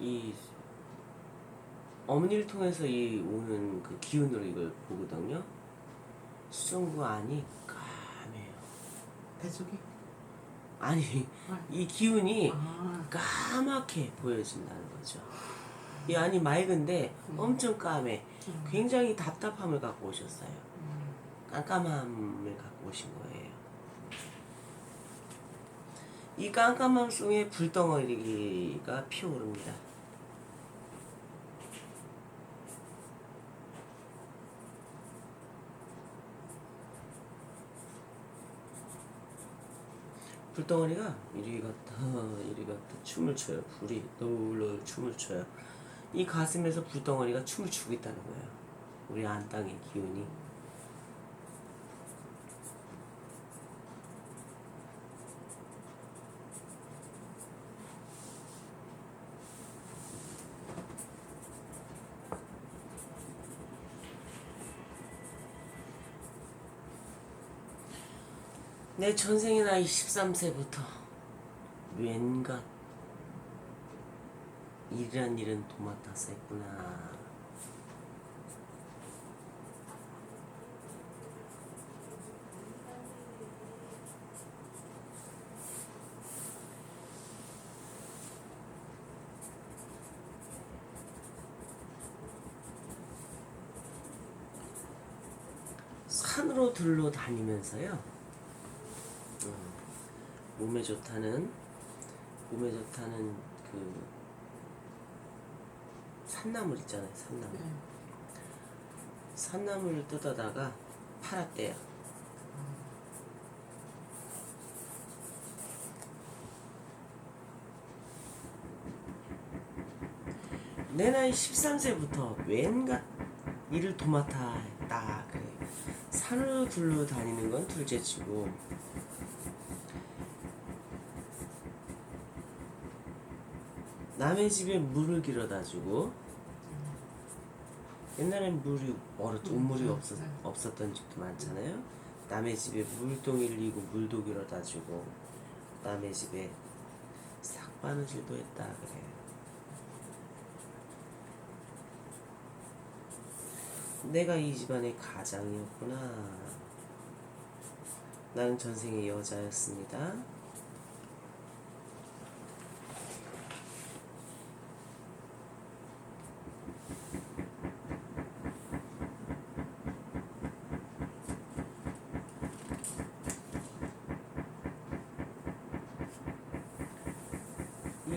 이 어머니를 통해서 이 오는 그 기운으로 이걸 보거든요. 수정구 안이 까매요. 배속이? 아니 이 기운이 아, 까맣게 보여진다는 거죠. 이 안이 맑은데 엄청 까매. 굉장히 답답함을 갖고 오셨어요. 깜깜함을 갖고 오신 거예요. 이 깜깜함 속에 불덩어리가 피어오릅니다. 불덩어리가 이리 갔다 이리 갔다 춤을 춰요. 불이 노을노을 춤을 춰요. 이 가슴에서 불덩어리가 춤을 추고 있다는 거예요. 우리 안 땅의 기운이. 내 전생의 나이 13세부터 왠가 일이란 일은 도맡아서 했구나. 산으로 들러 다니면서요. 음, 몸에 좋다는 몸에 좋다는 그 산나물 있잖아요. 산나물. 네. 산나물을 뜯어다가 팔았대요. 내 나이 13세부터 왠가 일을 도맡아 했다 그래. 산으로 둘러 다니는 건 둘째치고 남의 집에 물을 길어다 주고 옛날엔 물이 얼었죠. 우물이 없었, 없었던 집도 많잖아요. 남의 집에 물동이를 이고 물도 길어다 주고 남의 집에 삭바느질도 했다 그래요. 내가 이 집안의 가장이었구나. 나는 전생의 여자였습니다.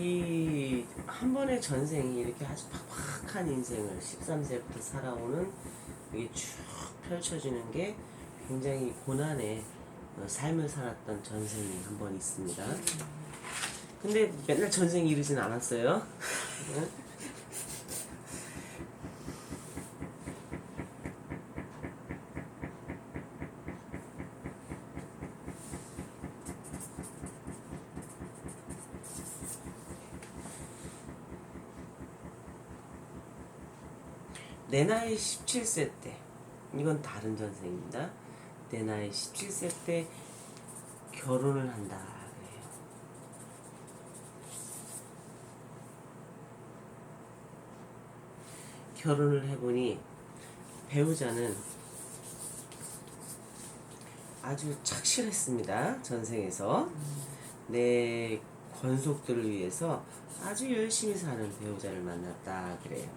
이 한 번의 전생이 이렇게 아주 팍팍한 인생을 13세부터 살아오는 이게 쭉 펼쳐지는 게 굉장히 고난의 어, 삶을 살았던 전생이 한 번 있습니다. 근데 맨날 전생이 이러진 않았어요. 내 나이 17세 때 이건 다른 전생입니다. 내 나이 17세 때 결혼을 한다 그래요. 결혼을 해보니 배우자는 아주 착실했습니다. 전생에서 내 권속들을 위해서 아주 열심히 사는 배우자를 만났다 그래요.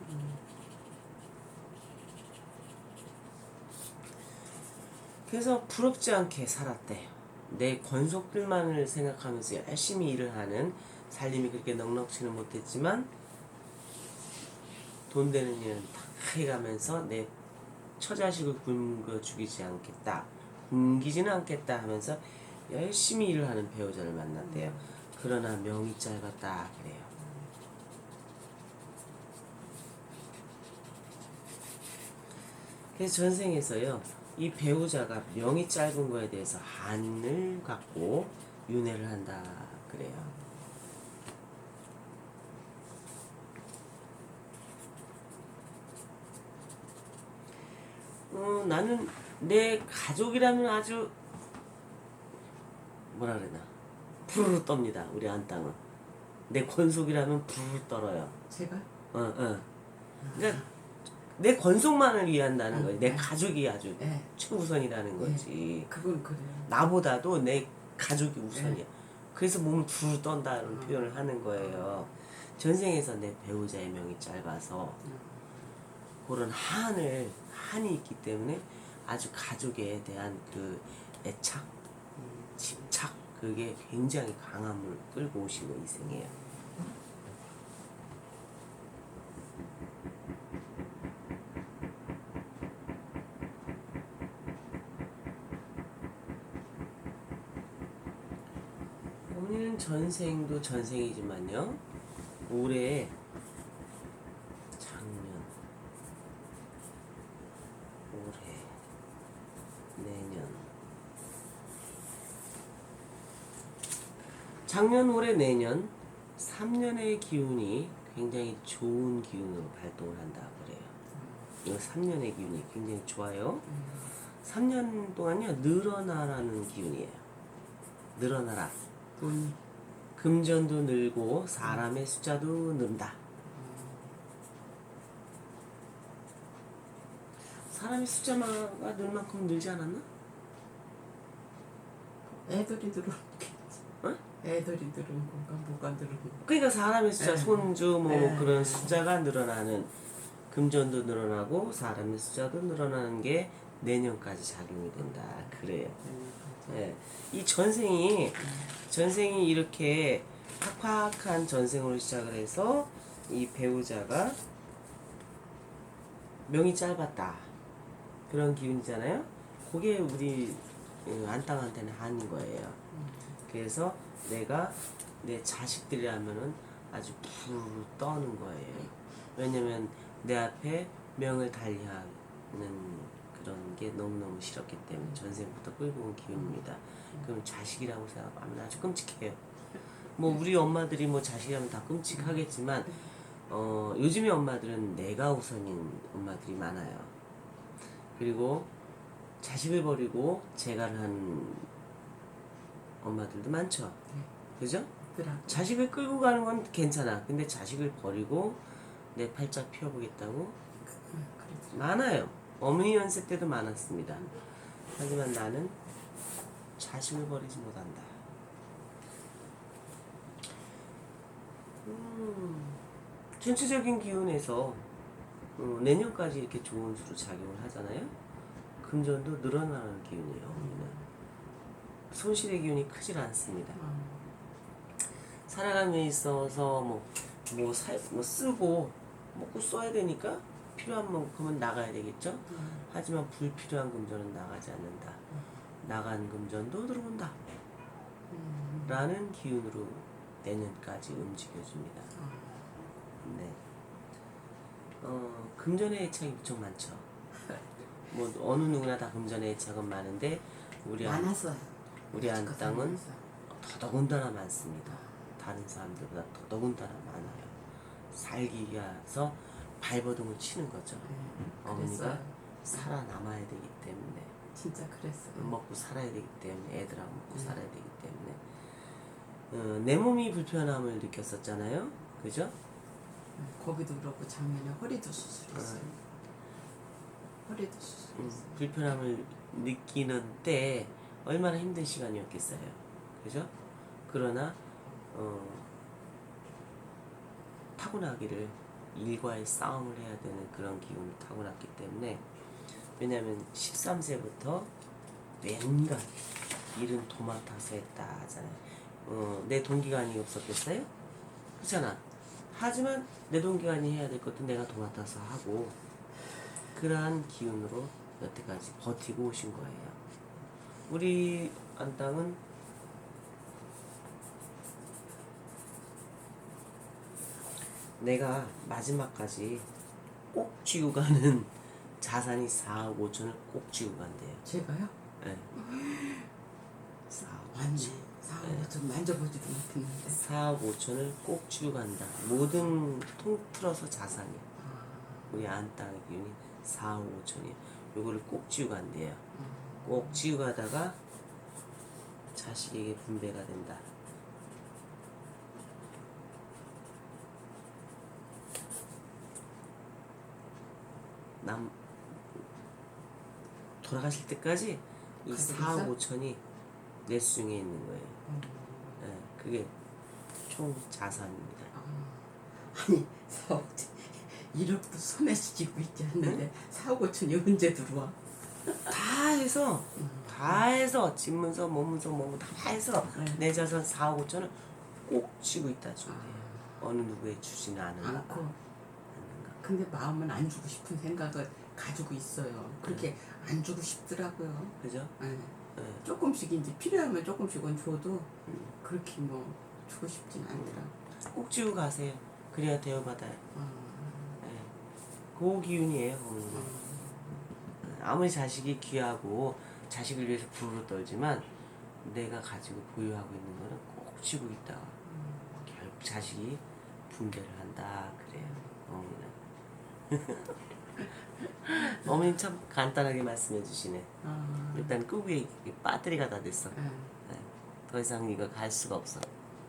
그래서 부럽지 않게 살았대요. 내 권속들만을 생각하면서 열심히 일을 하는 살림이 그렇게 넉넉지는 못했지만 돈 되는 일은 다 해가면서 내 처자식을 굶겨 죽이지 않겠다. 굶기지는 않겠다 하면서 열심히 일을 하는 배우자를 만났대요. 그러나 명이 짧았다 그래요. 그래서 전생에서요, 이 배우자가 명이 짧은 거에 대해서 한을 갖고 윤회를 한다 그래요. 어, 나는 내 가족이라면 아주 뭐라 그러나 푸르르 떱니다. 우리 안 땅은 내 권속이라면 불을 떨어요. 제가 어, 어. 그러니까 내 권속만을 위한다는 거지. 내 네. 가족이 아주 예 최우선이라는 거지. 그건 그래요. 나보다도 내 가족이 우선이야. 그래서 몸을 불을 떤다는 표현을 하는 거예요. 전생에서 내 배우자의 명이 짧아서 그런 한을 한이 있기 때문에 아주 가족에 대한 그 애착, 집착 그게 굉장히 강함을 끌고 오신 거 이생이에요. 전생도 전생이지만요. 올해 작년, 올해, 내년. 작년, 올해, 내년 3년의 기운이 굉장히 좋은 기운으로 발동을 한다 그래요. 이거 3년의 기운이 굉장히 좋아요. 3년 동안요 늘어나라는 기운이에요. 늘어나라. 돈이 금전도 늘고 사람의 숫자도 는다. 사람의 숫자가 늘 만큼 늘지 않았나? 애들이 들어온 게 어? 애들이 들어온 건가 뭐가 들어온 건가 그러니까 사람의 숫자, 네. 손주 뭐 네. 그런 숫자가 늘어나는 금전도 늘어나고 사람의 숫자도 늘어나는 게 내년까지 작용이 된다. 그래요. 예. 이 전생이 전생이 이렇게 팍팍한 전생으로 시작을 해서 이 배우자가 명이 짧았다 그런 기운이잖아요. 그게 우리 어, 안땅한테는 한인 거예요. 그래서 내가 내 자식들이라면은 아주 부르르 떠는 거예요. 왜냐면 내 앞에 명을 달리하는 그런 게 너무너무 싫었기 때문에 전생부터 끌고 온 기운입니다. 그럼 자식이라고 생각하면 아주 끔찍해요. 뭐 우리 엄마들이 뭐 자식이라면 다 끔찍하겠지만 어 요즘의 엄마들은 내가 우선인 엄마들이 많아요. 그리고 자식을 버리고 재가를 한 엄마들도 많죠. 그죠? 자식을 끌고 가는 건 괜찮아. 근데 자식을 버리고 내 팔짝 피워보겠다고 응, 그래도 많아요. 어머니 연세 때도 많았습니다. 하지만 나는 자식을 버리지 못한다. 음, 전체적인 기운에서 어, 내년까지 이렇게 좋은 수로 작용을 하잖아요. 금전도 늘어나는 기운이에요. 어머니는. 손실의 기운이 크질 않습니다. 어, 살아감에 있어서 뭐, 뭐, 사, 뭐 쓰고 먹고 써야 되니까 필요한 만큼은 나가야 되겠죠. 음. 하지만 불필요한 금전은 나가지 않는다. 나간 금전도 들어온다. 음. 라는 기운으로 내년까지 움직여줍니다. 네. 어, 금전의 애착이 무척 많죠. 뭐 어느 누구나 다 금전의 애착은 많은데 우리 안, 많았어요. 우리 안그 땅은. 더더군다나 많습니다. 다른 사람들보다 더더군다나 많아요. 살기 위해서 발버둥을 치는 거죠. 네, 어머니가 그랬어요. 살아남아야 되기 때문에 진짜 그랬어요. 먹고 살아야 되기 때문에 애들하고 먹고 살아야 되기 때문에 어, 내 몸이 불편함을 느꼈었잖아요. 그죠? 거기도 그렇고 작년에 허리도 수술했어요. 허리도 수술했어요. 음, 불편함을 느끼는 때 얼마나 힘든 시간이었겠어요. 그죠? 그러나 어, 타고나기를 일과의 싸움을 해야 되는 그런 기운이 타고났기 때문에 왜냐하면 13세부터 왠가 일은 도맡아서 했다 하잖아요. 어, 내 동기간이 없었겠어요? 그렇잖아. 하지만 내 동기간이 해야 될 것도 내가 도맡아서 하고 그러한 기운으로 여태까지 버티고 오신 거예요. 우리 안땅은 내가 마지막까지 꼭 쥐고 가는 자산이 4억 5천을 꼭 쥐고 간대요. 제가요? 네. 4억 맞네. 5천. 사고 좀 만져보지도 못했는데. 4억 5천을 꼭 쥐고 간다. 모든 통틀어서 자산이야. 우리 안땅의 기운이 4억 5천이야. 요거를 꼭 쥐고 간대요. 꼭 쥐고 가다가 자식에게 분배가 된다. 남 돌아가실 때까지 이 가지고 4억 있어? 5천이 내 수중에 있는 거예요. 음. 예, 그게 총 자산입니다. 아, 아니 사억 1억도 손에 쥐고 있지 않는데 사억 5천이 언제 들어와? 다 해서 다 해서 집문서 몸문서 뭐뭐 다 해서 네. 내 자산 4억 5천은 꼭 쥐고 있다 주네. 어느 누구에 주지는 않은가. 않고 않는가. 근데 마음은 안 주고 싶은 생각을 가지고 있어요. 그렇게 안 주고 싶더라고요. 그죠? 예. 예. 조금씩 이제 필요하면 조금씩은 줘도 그렇게 뭐 주고 싶진 않더라고. 꼭 쥐고 가세요. 그래야 대우받아요. 어, 예. 그 기운이에요. 어머니는. 아무리 자식이 귀하고 자식을 위해서 부르르 떨지만 내가 가지고 보유하고 있는 거는 꼭 쥐고 있다가 결국 자식이 분배를 한다 그래요 어머니는 어머님 참 간단하게 말씀해 주시네. 어, 일단 끄고 빠뜨리가 다 됐어. 예. 더 이상 이거 갈 수가 없어